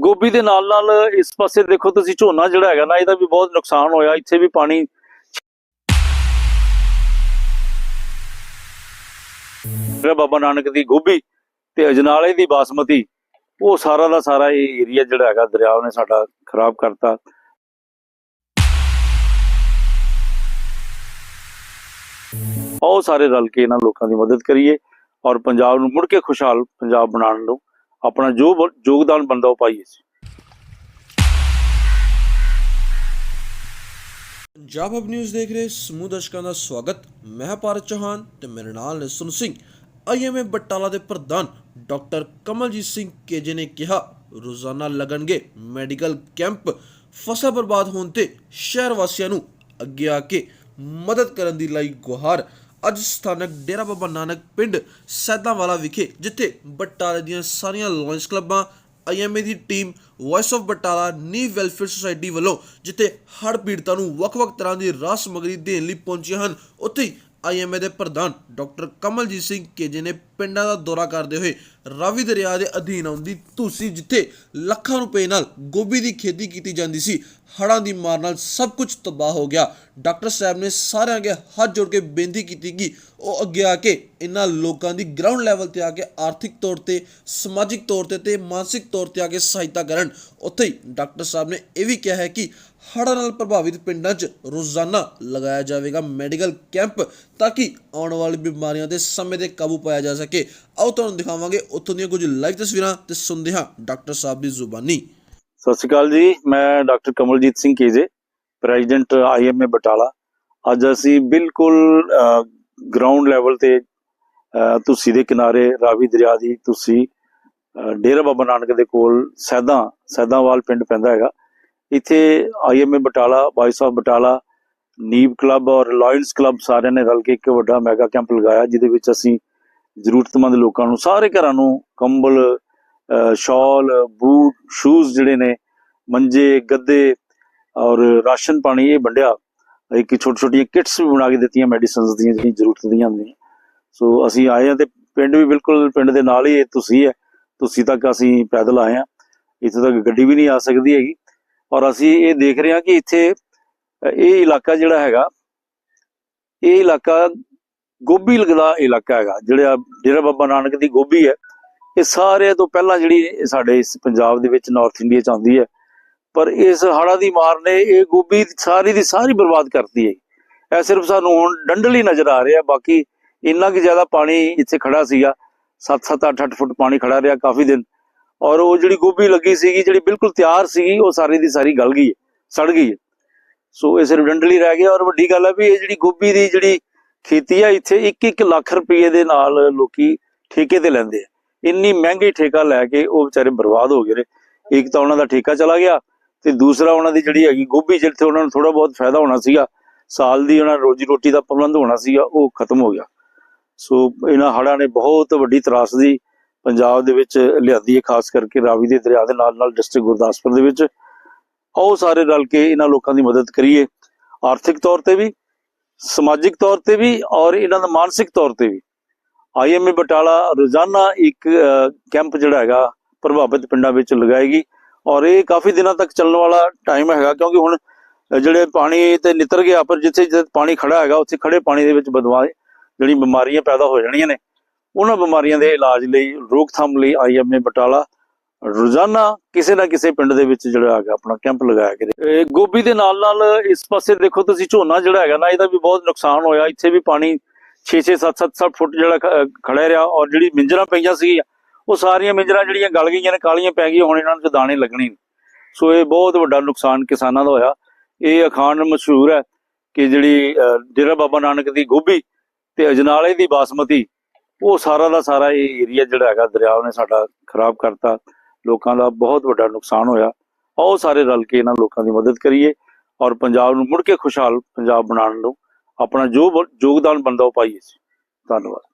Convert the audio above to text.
ਗੋਭੀ ਦੇ ਨਾਲ ਨਾਲ ਇਸ ਪਾਸੇ ਦੇਖੋ ਤੁਸੀਂ ਝੋਨਾ ਜਿਹੜਾ ਹੈਗਾ ਨਾ, ਇਹਦਾ ਵੀ ਬਹੁਤ ਨੁਕਸਾਨ ਹੋਇਆ, ਇੱਥੇ ਵੀ ਪਾਣੀ ਬਾਬਾ ਨਾਨਕ ਦੀ ਗੋਭੀ ਤੇ ਅਜਨਾਲੇ ਦੀ ਬਾਸਮਤੀ, ਉਹ ਸਾਰਾ ਦਾ ਸਾਰਾ ਇਹ ਏਰੀਆ ਜਿਹੜਾ ਹੈਗਾ, ਦਰਿਆ ਨੇ ਸਾਡਾ ਖਰਾਬ ਕਰਤਾ। ਉਹ ਸਾਰੇ ਰਲ ਕੇ ਇਹਨਾਂ ਲੋਕਾਂ ਦੀ ਮਦਦ ਕਰੀਏ ਔਰ ਪੰਜਾਬ ਨੂੰ ਮੁੜ ਕੇ ਖੁਸ਼ਹਾਲ ਪੰਜਾਬ ਬਣਾਉਣ ਨੂੰ ਆਪਣਾ ਜੋ ਯੋਗਦਾਨ ਬੰਦਾ ਉਹ ਪਾਈਏ ਪੰਜਾਬ ਹਬ ਨਿਊਜ਼ ਦੇਖ ਰਹੇ ਸਮੂਹ ਦਰਸ਼ਕਾਂ ਦਾ ਸਵਾਗਤ। ਮੈਂ ਭਾਰਤ ਚੌਹਾਨ ਤੇ ਮੇਰੇ ਨਾਲ ਨੇ ਸੁਨ ਸਿੰਘ। ਆਈਐਮਏ ਬਟਾਲਾ ਦੇ ਪ੍ਰਧਾਨ ਡਾਕਟਰ ਕਮਲਜੀਤ ਸਿੰਘ ਕੇਜੇ ਨੇ ਕਿਹਾ, ਰੋਜ਼ਾਨਾ ਲੱਗਣਗੇ ਮੈਡੀਕਲ ਕੈਂਪ। ਫਸਲ ਬਰਬਾਦ ਹੋਣ ਤੇ ਸ਼ਹਿਰ ਵਾਸੀਆਂ ਨੂੰ ਅੱਗੇ ਆ ਕੇ ਮਦਦ ਕਰਨ ਦੀ ਲਈ ਗੁਹਾਰ। ਅੱਜ ਸਥਾਨਕ ਡੇਰਾ ਬਾਬਾ ਨਾਨਕ ਪਿੰਡ ਸੈਦਾਂਵਾਲਾ ਵਿਖੇ, ਜਿੱਥੇ ਬਟਾਲੇ ਦੀਆਂ ਸਾਰੀਆਂ ਲਾਇਨਸ ਕਲੱਬਾਂ ਆਈਐਮਏ ਦੀ ਟੀਮ ਵਾਇਸ ਆਫ ਬਟਾਲਾ ਨੀ ਵੈਲਫੇਅਰ ਸੁਸਾਇਟੀ ਵੱਲੋਂ ਜਿੱਥੇ ਹੜ੍ਹ ਪੀੜਤਾਂ ਨੂੰ ਵੱਖ-ਵੱਖ ਤਰ੍ਹਾਂ ਦੀ ਰਾਹਤ ਸਮੱਗਰੀ ਦੇਣ ਲਈ ਪਹੁੰਚੇ ਹਨ, ਉੱਥੇ ਹੀ ਆਈਐਮਏ ਦੇ ਪ੍ਰਧਾਨ ਡਾਕਟਰ ਕਮਲਜੀਤ ਸਿੰਘ ਕੇਜੇ ਨੇ ਪਿੰਡਾਂ ਦਾ ਦੌਰਾ ਕਰਦੇ ਹੋਏ ਰਾਵੀ ਦਰਿਆ ਦੇ ਅਧੀਨ ਆਉਂਦੀ ਧੂਸੀ ਜਿੱਥੇ ਲੱਖਾਂ ਰੁਪਏ ਨਾਲ ਗੋਭੀ ਦੀ ਖੇਤੀ ਕੀਤੀ ਜਾਂਦੀ ਸੀ, ਹੜ੍ਹਾਂ ਦੀ ਮਾਰ ਨਾਲ ਸਭ ਕੁਝ ਤਬਾਹ ਹੋ ਗਿਆ। ਡਾਕਟਰ ਸਾਹਿਬ ਨੇ ਸਾਰਿਆਂ ਅੱਗੇ ਹੱਥ ਜੋੜ ਕੇ ਬੇਨਤੀ ਕੀਤੀ ਕਿ ਉਹ ਅੱਗੇ ਆ ਕੇ ਇਹਨਾਂ ਲੋਕਾਂ ਦੀ ਗਰਾਊਂਡ ਲੈਵਲ ਤੇ ਆ ਕੇ ਆਰਥਿਕ ਤੌਰ ਤੇ, ਸਮਾਜਿਕ ਤੌਰ ਤੇ ਤੇ ਮਾਨਸਿਕ ਤੌਰ ਤੇ ਆ ਕੇ ਸਹਾਇਤਾ ਕਰਨ। ਉੱਥੇ ਹੀ ਡਾਕਟਰ ਸਾਹਿਬ ਨੇ ਇਹ ਵੀ ਕਿਹਾ ਹੈ ਕਿ ਹੜ੍ਹਾਂ ਨਾਲ ਪ੍ਰਭਾਵਿਤ ਪਿੰਡਾਂ 'ਚ ਰੋਜ਼ਾਨਾ ਲਗਾਇਆ ਜਾਵੇਗਾ ਮੈਡੀਕਲ ਕੈਂਪ ਤਾਂ ਕਿ ਆਉਣ ਵਾਲੀ ਬਿਮਾਰੀਆਂ ਤੇ ਸਮੇਂ ਤੇ ਕਾਬੂ ਪਾਇਆ ਜਾ ਸਕੇ। ਆਓ ਤੁਹਾਨੂੰ ਦਿਖਾਵਾਂਗੇ ਉੱਥੋਂ ਦੀਆਂ ਕੁਝ ਲਾਈਵ ਤਸਵੀਰਾਂ ਤੇ ਸੁਣਦੇ ਹਾਂ ਡਾਕਟਰ ਸਾਹਿਬ ਦੀ ਜ਼ੁਬਾਨੀ। ਸਤਿ ਸ਼੍ਰੀ ਅਕਾਲ ਜੀ ਮੈਂ doctor Kamaljit Singh KJ president IMA Batala. ਅੱਜ ਅਸੀਂ ਬਿਲਕੁਲ ਗਰਾਊਂਡ ਲੈਵਲ ਤੇ ਅਹ, ਦੇ ਕਿਨਾਰੇ ਰਾਵੀ ਦਰਿਆ ਦੀ ਤੁਸੀਂ ਡੇਰਾ ਬਾਬਾ ਨਾਨਕ ਦੇ ਕੋਲ ਸੈਦਾਂ ਸੈਦਾਂਵਾਲ ਪਿੰਡ ਪੈਂਦਾ ਹੈਗਾ। ਇੱਥੇ IMA Batala voice of Batala, ਨੀਬ club ਔਰ ਲਾਇਨਸ ਕਲੱਬ ਸਾਰਿਆਂ ਨੇ ਰਲ ਕੇ ਇੱਕ ਵੱਡਾ ਮੈਗਾ ਕੈਂਪ ਲਗਾਇਆ, ਜਿਹਦੇ ਵਿੱਚ ਅਸੀਂ ਜ਼ਰੂਰਤਮੰਦ ਲੋਕਾਂ ਨੂੰ, ਸਾਰੇ ਘਰਾਂ ਨੂੰ ਕੰਬਲ ਅਹ ਸ਼ਾਲ, ਬੂਟ ਸ਼ੂਜ਼ ਜਿਹੜੇ ਨੇ, ਮੰਜੇ, ਗੱਦੇ ਔਰ ਰਾਸ਼ਨ ਪਾਣੀ ਇਹ ਵੰਡਿਆ। ਇੱਕ ਛੋਟੀ ਛੋਟੀਆਂ ਕਿਟਸ ਵੀ ਬਣਾ ਕੇ ਦਿੱਤੀਆਂ ਮੈਡੀਸਿਨਸ ਦੀਆਂ ਜਿਹੜੀਆਂ ਜ਼ਰੂਰਤ ਦੀਆਂ ਹੁੰਦੀਆਂ। ਸੋ ਅਸੀਂ ਆਏ ਹਾਂ ਤੇ ਪਿੰਡ ਵੀ ਬਿਲਕੁਲ ਪਿੰਡ ਦੇ ਨਾਲ ਹੀ ਤੁਸੀਂ ਹੈ। ਤੁਸੀਂ ਤੱਕ ਅਸੀਂ ਪੈਦਲ ਆਏ ਹਾਂ। ਇੱਥੇ ਤੱਕ ਗੱਡੀ ਵੀ ਨਹੀਂ ਆ ਸਕਦੀ ਹੈਗੀ। ਔਰ ਅਸੀਂ ਇਹ ਦੇਖ ਰਹੇ ਹਾਂ ਕਿ ਇੱਥੇ ਇਹ ਇਲਾਕਾ ਜਿਹੜਾ ਹੈਗਾ, ਇਹ ਇਲਾਕਾ ਗੋਭੀ ਲਗਦਾ ਇਲਾਕਾ ਹੈਗਾ, ਜਿਹੜਾ ਡੇਰਾ ਬਾਬਾ ਨਾਨਕ ਦੀ ਗੋਭੀ ਹੈ। ਇਹ ਸਾਰੇ ਤੋਂ ਪਹਿਲਾਂ ਜਿਹੜੀ ਸਾਡੇ ਇਸ ਪੰਜਾਬ ਦੇ ਵਿੱਚ ਨਾਰਥ ਇੰਡੀਆ ਚ ਆਉਂਦੀ ਹੈ। ਪਰ ਇਸ ਹੜ੍ਹਾਂ ਦੀ ਮਾਰ ਨੇ ਇਹ ਗੋਭੀ ਸਾਰੀ ਦੀ ਸਾਰੀ ਬਰਬਾਦ ਕਰਤੀ ਹੈ। ਇਹ ਸਿਰਫ ਸਾਨੂੰ ਹੁਣ ਡੰਡਲ ਹੀ ਨਜ਼ਰ ਆ ਰਿਹਾ, ਬਾਕੀ ਇੰਨਾ ਕਿ ਜ਼ਿਆਦਾ ਪਾਣੀ ਇੱਥੇ ਖੜਾ ਸੀਗਾ। 7-7 8-8 ਫੁੱਟ ਪਾਣੀ ਖੜਾ ਰਿਹਾ ਕਾਫੀ ਦਿਨ। ਔਰ ਉਹ ਜਿਹੜੀ ਗੋਭੀ ਲੱਗੀ ਸੀਗੀ, ਜਿਹੜੀ ਬਿਲਕੁਲ ਤਿਆਰ ਸੀਗੀ, ਉਹ ਸਾਰੀ ਦੀ ਸਾਰੀ ਗਲ ਗਈ ਸੜ ਗਈ ਸੋ ਇਹ ਸਿਰਫ ਡੰਡਲ ਰਹਿ ਗਿਆ ਔਰ ਵੱਡੀ ਗੱਲ ਹੈ ਵੀ ਇਹ ਜਿਹੜੀ ਗੋਭੀ ਦੀ ਜਿਹੜੀ ਖੇਤੀ ਆ ਇੱਥੇ 1-1 ਲੱਖ ਰੁਪਏ ਦੇ ਨਾਲ ਲੋਕੀ ਠੇਕੇ ਤੇ ਲੈਂਦੇ ਆ। ਇੰਨੀ ਮਹਿੰਗੀ ਠੇਕਾ ਲੈ ਕੇ ਉਹ ਵਿਚਾਰੇ ਬਰਬਾਦ ਹੋ ਗਏ ਨੇ। ਇੱਕ ਤਾਂ ਉਹਨਾਂ ਦਾ ਠੇਕਾ ਚਲਾ ਗਿਆ ਤੇ ਦੂਸਰਾ ਉਹਨਾਂ ਦੀ ਜਿਹੜੀ ਹੈਗੀ ਗੋਭੀ, ਜਿੱਥੇ ਉਹਨਾਂ ਨੂੰ ਥੋੜਾ ਬਹੁਤ ਫਾਇਦਾ ਹੋਣਾ ਸੀਗਾ, ਸਾਲ ਦੀ ਉਹਨਾਂ ਰੋਜੀ ਰੋਟੀ ਦਾ ਪ੍ਰਬੰਧ ਹੋਣਾ ਸੀਗਾ, ਉਹ ਖਤਮ ਹੋ ਗਿਆ। ਸੋ ਇਹਨਾਂ ਹੜਾਂ ਨੇ ਬਹੁਤ ਵੱਡੀ ਤਰਾਸਦੀ ਪੰਜਾਬ ਦੇ ਵਿੱਚ ਲਿਆਂਦੀ ਹੈ, ਖਾਸ ਕਰਕੇ ਰਾਵੀ ਦੇ ਦਰਿਆ ਦੇ ਨਾਲ ਨਾਲ ਡਿਸਟ੍ਰਿਕਟ ਗੁਰਦਾਸਪੁਰ ਦੇ ਵਿੱਚ। ਆਓ ਸਾਰੇ ਰਲ ਕੇ ਇਹਨਾਂ ਲੋਕਾਂ ਦੀ ਮਦਦ ਕਰੀਏ। ਆਰਥਿਕ ਤੌਰ ਤੇ ਵੀ, ਸਮਾਜਿਕ ਤੌਰ ਤੇ ਵੀ ਔਰ ਇਹਨਾਂ ਦਾ ਮਾਨਸਿਕ ਤੌਰ ਤੇ ਵੀ। ਆਈਐਮਏ ਬਟਾਲਾ ਰੋਜ਼ਾਨਾ ਇੱਕ ਕੈਂਪ ਜਿਹੜਾ ਹੈਗਾ, ਪ੍ਰਭਾਵਿਤ ਪਿੰਡਾਂ ਵਿੱਚ ਲਗਾਏਗੀ। ਔਰ ਇਹ ਕਾਫੀ ਦਿਨਾਂ ਤੱਕ ਚੱਲਣ ਵਾਲਾ ਟਾਈਮ ਹੈਗਾ, ਕਿਉਂਕਿ ਹੁਣ ਜਿਹੜੇ ਪਾਣੀ ਤੇ ਨਿਤਰ ਗਿਆ, ਪਰ ਜਿੱਥੇ ਜਿੱਥੇ ਪਾਣੀ ਖੜਾ ਹੈਗਾ, ਉੱਥੇ ਖੜੇ ਪਾਣੀ ਦੇ ਵਿੱਚ ਬਦਵਾ ਜਿਹੜੀ ਬਿਮਾਰੀਆਂ ਪੈਦਾ ਹੋ ਜਾਣੀਆਂ ਨੇ ਉਹਨਾਂ ਬਿਮਾਰੀਆਂ ਦੇ ਇਲਾਜ ਲਈ, ਰੋਕਥਾਮ ਲਈ ਆਈਐਮਏ ਬਟਾਲਾ ਰੋਜ਼ਾਨਾ ਕਿਸੇ ਨਾ ਕਿਸੇ ਪਿੰਡ ਦੇ ਵਿੱਚ ਜਿਹੜਾ ਹੈਗਾ ਆਪਣਾ ਕੈਂਪ ਲਗਾਇਆ ਕਰੇ ਗੋਭੀ ਦੇ ਨਾਲ ਨਾਲ ਇਸ ਪਾਸੇ ਦੇਖੋ ਤੁਸੀਂ ਝੋਨਾ ਜਿਹੜਾ ਹੈਗਾ ਨਾ, ਇਹਦਾ ਵੀ ਬਹੁਤ ਨੁਕਸਾਨ ਹੋਇਆ। ਇੱਥੇ ਵੀ ਪਾਣੀ 6-6 7-7 ਫੁੱਟ ਜਿਹੜਾ ਖੜਿਆ ਰਿਹਾ ਔਰ ਜਿਹੜੀ ਮਿੰਜਰਾਂ ਪਈਆਂ ਸੀ ਉਹ ਸਾਰੀਆਂ ਮਿੰਜਰਾਂ ਜਿਹੜੀਆਂ ਗਲ ਗਈਆਂ ਨੇ, ਕਾਲੀਆਂ ਪੈ ਗਈਆਂ, ਹੁਣ ਇਹਨਾਂ ਨੂੰ ਦਾਣੇ ਲੱਗਣੇ ਨੇ। ਸੋ ਇਹ ਬਹੁਤ ਵੱਡਾ ਨੁਕਸਾਨ ਕਿਸਾਨਾਂ ਦਾ ਹੋਇਆ। ਇਹ ਅਖਾਣ ਮਸ਼ਹੂਰ ਹੈ ਕਿ ਜਿਹੜੀ ਡੇਰਾ ਬਾਬਾ ਨਾਨਕ ਦੀ ਗੋਭੀ ਤੇ ਅਜਨਾਲੇ ਦੀ ਬਾਸਮਤੀ ਉਹ ਸਾਰਾ ਦਾ ਸਾਰਾ ਇਹ ਏਰੀਆ ਜਿਹੜਾ ਹੈਗਾ, ਦਰਿਆ ਨੇ ਸਾਡਾ ਖਰਾਬ ਕਰਤਾ। ਲੋਕਾਂ ਦਾ ਬਹੁਤ ਵੱਡਾ ਨੁਕਸਾਨ ਹੋਇਆ। ਆਓ ਸਾਰੇ ਰਲ ਕੇ ਇਹਨਾਂ ਲੋਕਾਂ ਦੀ ਮਦਦ ਕਰੀਏ ਔਰ ਪੰਜਾਬ ਨੂੰ ਮੁੜ ਕੇ ਖੁਸ਼ਹਾਲ ਪੰਜਾਬ ਬਣਾਉਣ ਨੂੰ ਆਪਣਾ ਜੋ ਬ- ਯੋਗਦਾਨ ਬੰਦਾ ਉਹ ਪਾਈਏ ਜੀ। ਧੰਨਵਾਦ।